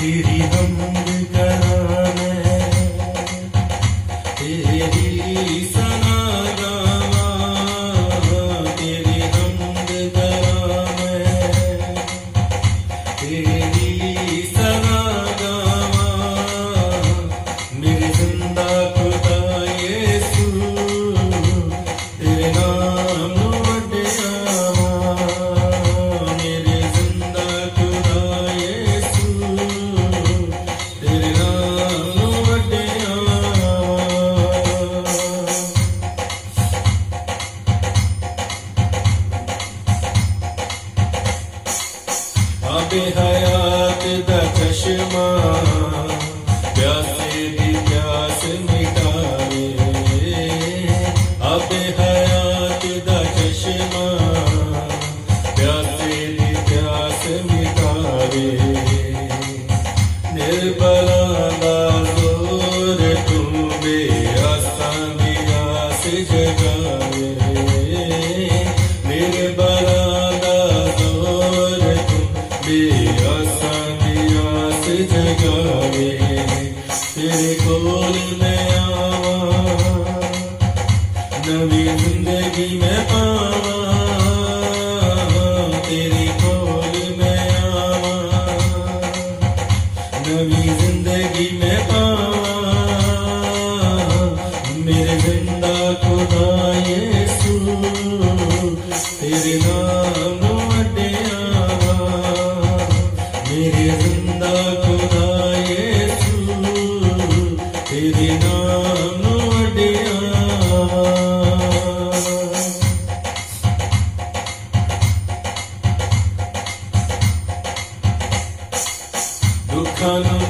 திரி வந்து ਆਬ ਹਯਾਤ ਦਾ ਚਸ਼ਮਾ। ਪਿਆਸੇ ਦੀ ਪਿਆਸ ਮਿਟਾਵੇ। ਆਬ ਹਯਾਤ ਦਾ ਚਸ਼ਮਾ। ਪਿਆਸੇ ਦੀ ਪਿਆਸ ਮਿਟਾਵੇ। ਨਿਰਬਲ ਕੋਲ ਮੈਂ ਆਵਾਂ। ਨਵੀਂ ਜ਼ਿੰਦਗੀ ਮੈਂ ਪਾਵਾਂ। Come.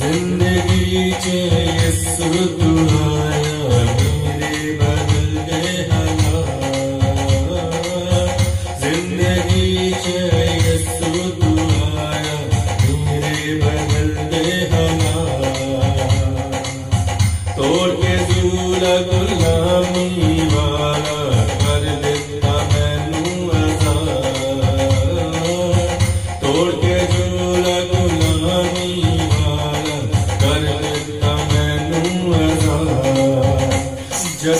ਜ਼ਿੰਦਗੀ ਚ ਯਿਸੂ ਤੂੰ ਆਇਆ ਮੇਰੇ ਬਦਲਦੇ ਹਾਲਾਤ ਜ਼ਿੰਦਗੀ ਚ ਯਿਸੂ ਤੂੰ ਆਇਆ ਮੇਰੇ ਬਦਲਦੇ ਹਾਲਾਤ ਤੋੜ ਕੇ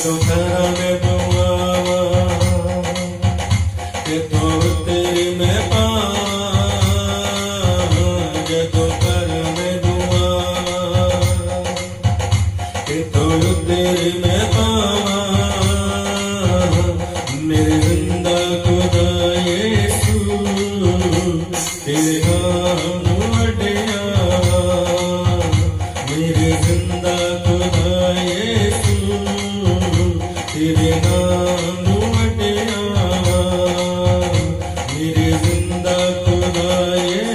ਸੁਖ ਰੰਗ ਦੁਆਵਾ ਕਿ ਤੋ ਤੇਰੀ ਮੈਂ ਪਾਵਾਂ ਜਦੋਂ ਕਰਮ ਦੁਆਵਾ ਕਿ ਤੋ ਤੇਰੀ ਮੈਂ ਪਾਵਾਂ, ਮੇਰੇ ਜ਼ਿੰਦਾ ਖੁਦਾ ਯੇਸੂ, ਤੇਰੇ ਨਾਮ ਨੂੰ ਵਡਿਆ ਮੇਰੇ ਜ਼ਿੰਦਾ ਖੁਦਾ ਯੇਸੂ गिरिनानुमटिनामा गिरिवृन्दपुराय